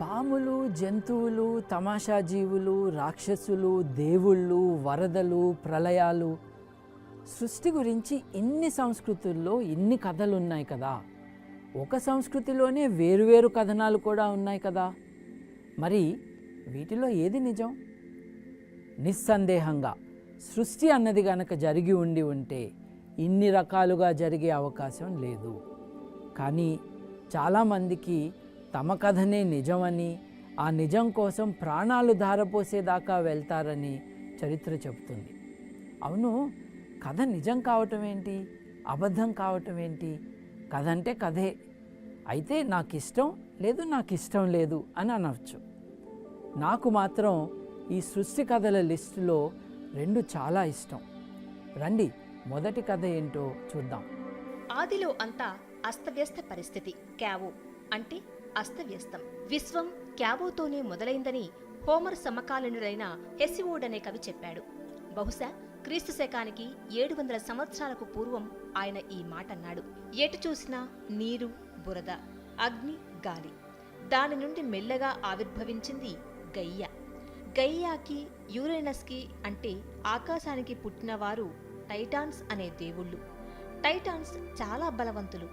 పాములు జంతువులు తమాషా జీవులు రాక్షసులు దేవుళ్ళు వరదలు ప్రళయాలు. సృష్టి గురించి ఇన్ని సంస్కృతుల్లో ఇన్ని కథలు ఉన్నాయి కదా. ఒక సంస్కృతిలోనే వేరువేరు కథనాలు కూడా ఉన్నాయి కదా. మరి వీటిలో ఏది నిజం? నిస్సందేహంగా సృష్టి అన్నది గనక జరిగి ఉండి ఉంటే ఇన్ని రకాలుగా జరిగే అవకాశం లేదు. కానీ చాలామందికి తమ కథనే నిజమని ఆ నిజం కోసం ప్రాణాలు ధారపోసేదాకా వెళ్తారని చరిత్ర చెబుతుంది. అవును కథ నిజం కావటం ఏంటి? అబద్ధం కావటం ఏంటి? కథ అంటే కథే. అయితే నాకు ఇష్టం లేదు నాకు ఇష్టం లేదు అని అనవచ్చు. నాకు మాత్రం ఈ సృష్టి కథల లిస్టులో రెండు చాలా ఇష్టం. రండి మొదటి కథ ఏంటో చూద్దాం. ఆదిలో అంతా అస్తవ్యస్త పరిస్థితి. క్యావో అంటే అస్తవ్యస్తం. విశ్వం క్యాబోతోనే మొదలైందని హోమర్ సమకాలీనుడైన హెసివోడ్ అనే కవి చెప్పాడు. బహుశా క్రీస్తు శకానికి ఏడు వందల సంవత్సరాలకు పూర్వం ఆయన ఈ మాట అన్నాడు ఎటు చూసినా నీరు బురద అగ్ని గాలి. దాని నుండి మెల్లగా ఆవిర్భవించింది గయ్య. గయ్యాకి యూరేనస్కి అంటే ఆకాశానికి పుట్టినవారు టైటాన్స్ అనే దేవుళ్ళు. టైటాన్స్ చాలా బలవంతులు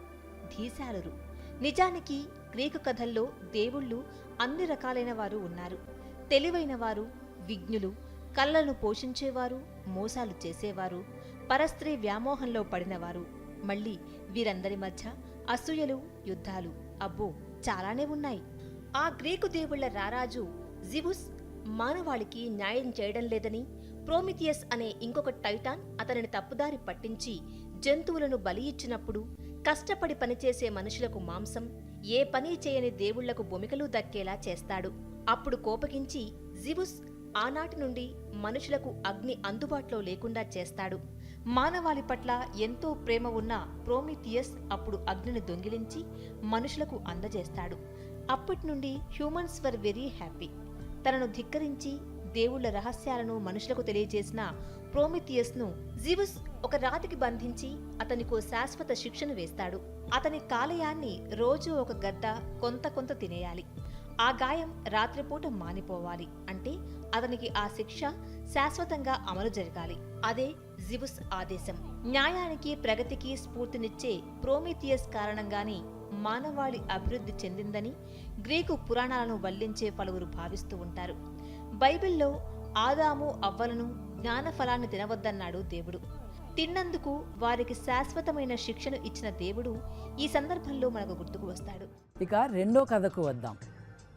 ధీశాలురు. నిజానికి గ్రీకు కథల్లో దేవుళ్ళు అన్ని రకాలైన వారు ఉన్నారు. తెలివైన వారు విజ్ఞులు కళ్ళను పోషించేవారు మోసాలు చేసేవారు పరస్త్రీ వ్యామోహంలో పడినవారు. మళ్ళీ వీరందరి మధ్య అసూయలు యుద్ధాలు అబ్బో చాలానే ఉన్నాయి. ఆ గ్రీకు దేవుళ్ళ రారాజు జివుస్ మానవాళికి న్యాయం చేయడం లేదని ప్రోమిథియస్ అనే ఇంకొక టైటాన్ అతనిని తప్పుదారి పట్టించి జంతువులను బలి ఇచ్చినప్పుడు కష్టపడి పనిచేసే మనుషులకు మాంసం ఏ పని చేయని దేవుళ్ళకు భూమికలు దక్కేలా చేస్తాడు. అప్పుడు కోపగించి జివుస్ ఆనాటి నుండి మనుషులకు అగ్ని అందుబాటులో లేకుండా చేస్తాడు. మానవాళి పట్ల ఎంతో ప్రేమ ఉన్న ప్రోమిథియస్ అప్పుడు అగ్నిని దొంగిలించి మనుషులకు అందజేస్తాడు. అప్పటి నుండి హ్యూమన్స్ వర్ వెరీ హ్యాపీ. తనను ధిక్కరించి దేవుళ్ళ రహస్యాలను మనుషులకు తెలియజేసిన ప్రోమిథియస్ను జివుస్ ఒక రాతికి బంధించి అతనికో శాశ్వత శిక్షను వేస్తాడు. అతని కాలయాన్ని రోజు ఒక గద్ద కొంత కొంత తినేయాలి. ఆ గాయం రాత్రిపూట మానిపోవాలి అంటే అతనికి ఆ శిక్ష శాశ్వతంగా అమలు జరగాలి. అదే జివుస్ ఆదేశం. న్యాయానికి ప్రగతికి స్ఫూర్తినిచ్చే ప్రోమిథియస్ కారణంగానే మానవాళి అభివృద్ధి చెందిందని గ్రీకు పురాణాలను వల్లించే పలువురు భావిస్తూ ఉంటారు. బైబిల్లో ఆదాము అవ్వలను జ్ఞానఫలాన్ని తినవద్దన్నాడు దేవుడు. తిన్నందుకు వారికి శాశ్వతమైన శిక్షను ఇచ్చిన దేవుడు ఈ సందర్భంలో మనకు గుర్తుకు వస్తాడు. ఇక రెండో కథకు వద్దాం.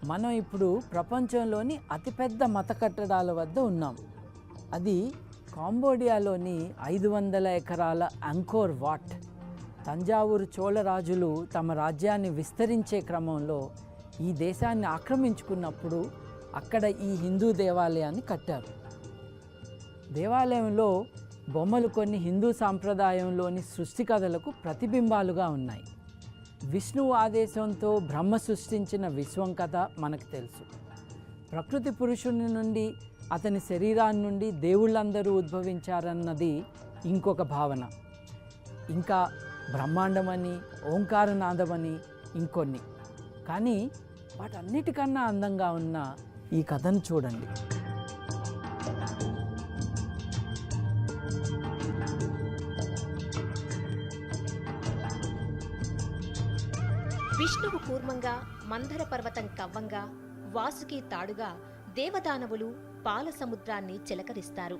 మనం ఇప్పుడు ప్రపంచంలోని అతిపెద్ద మత కట్టడాల వద్ద ఉన్నాం. అది కాంబోడియాలోని ఐదు వందల ఎకరాల అంకోర్ వాట్. తంజావూరు చోళరాజులు తమ రాజ్యాన్ని విస్తరించే క్రమంలో ఈ దేశాన్ని ఆక్రమించుకున్నప్పుడు అక్కడ ఈ హిందూ దేవాలయాన్ని కట్టారు. దేవాలయంలో బొమ్మలు కొన్ని హిందూ సాంప్రదాయంలోని సృష్టి కథలకు ప్రతిబింబాలుగా ఉన్నాయి. విష్ణువు ఆదేశంతో బ్రహ్మ సృష్టించిన విశ్వం కథ మనకు తెలుసు. ప్రకృతి పురుషుని నుండి అతని శరీరాన్ని నుండి దేవుళ్ళందరూ ఉద్భవించారన్నది ఇంకొక భావన. ఇంకా బ్రహ్మాండమని ఓంకారనాదమని ఇంకొన్ని. కానీ వాటన్నిటికన్నా అందంగా ఉన్న ఈ కథను చూడండి. విష్ణువు కూర్మంగా మందర పర్వతం కవ్వంగా వాసుకి తాడుగా దేవదానవులు పాల సముద్రాన్ని చిలకరిస్తారు.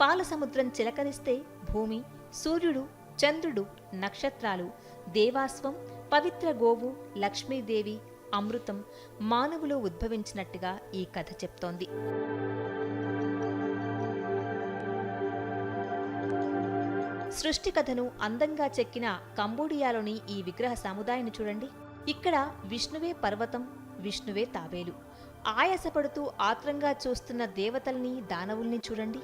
పాల సముద్రం చిలకరిస్తే భూమి సూర్యుడు చంద్రుడు నక్షత్రాలు దేవాస్వం పవిత్ర గోవు లక్ష్మీదేవి అమృతం మానవులు ఉద్భవించినట్టుగా ఈ కథ చెప్తోంది. సృష్టి కథను అందంగా చెక్కిన కంబోడియాలోని ఈ విగ్రహ సముదాయాన్ని చూడండి. ఇక్కడ విష్ణువే పర్వతం విష్ణువే తాబేలు. ఆయాసపడుతూ ఆత్రంగా చూస్తున్న దేవతల్ని దానవుల్ని చూడండి.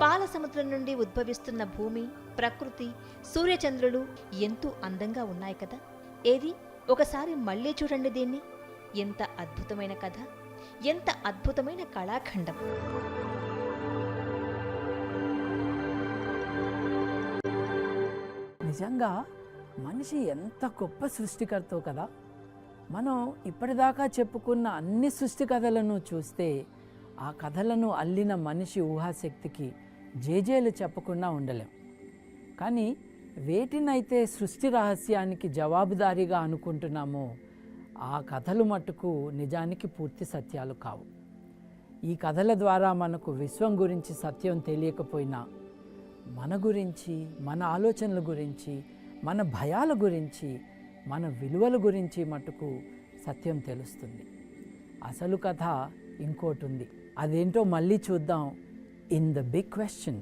పాల సముద్రం నుండి ఉద్భవిస్తున్న భూమి ప్రకృతి సూర్యచంద్రులు ఎంతో అందంగా ఉన్నాయి కదా? ఏది? ఒకసారి మళ్ళీ చూడండి దీన్ని. ఎంత అద్భుతమైన కథ. ఎంత అద్భుతమైన కళాఖండం. నిజంగా మనిషి ఎంత గొప్ప సృష్టికర్తో కదా? మనం ఇప్పటిదాకా చెప్పుకున్న అన్ని సృష్టి కథలను చూస్తే ఆ కథలను అల్లిన మనిషి ఊహాశక్తికి జేజేలు చెప్పకుండా ఉండలేం. కానీ వేటినైతే సృష్టి రహస్యానికి జవాబుదారీగా అనుకుంటున్నామో ఆ కథలు మట్టుకు నిజానికి పూర్తి సత్యాలు కావు. ఈ కథల ద్వారా మనకు విశ్వం గురించి సత్యం తెలియకపోయినా మన గురించి మన ఆలోచనల గురించి మన భయాల గురించి మన విలువల గురించి మటుకు సత్యం తెలుస్తుంది. అసలు కథ ఇంకోటి ఉంది. అదేంటో మళ్ళీ చూద్దాం ఇన్ ద బిగ్ క్వశ్చన్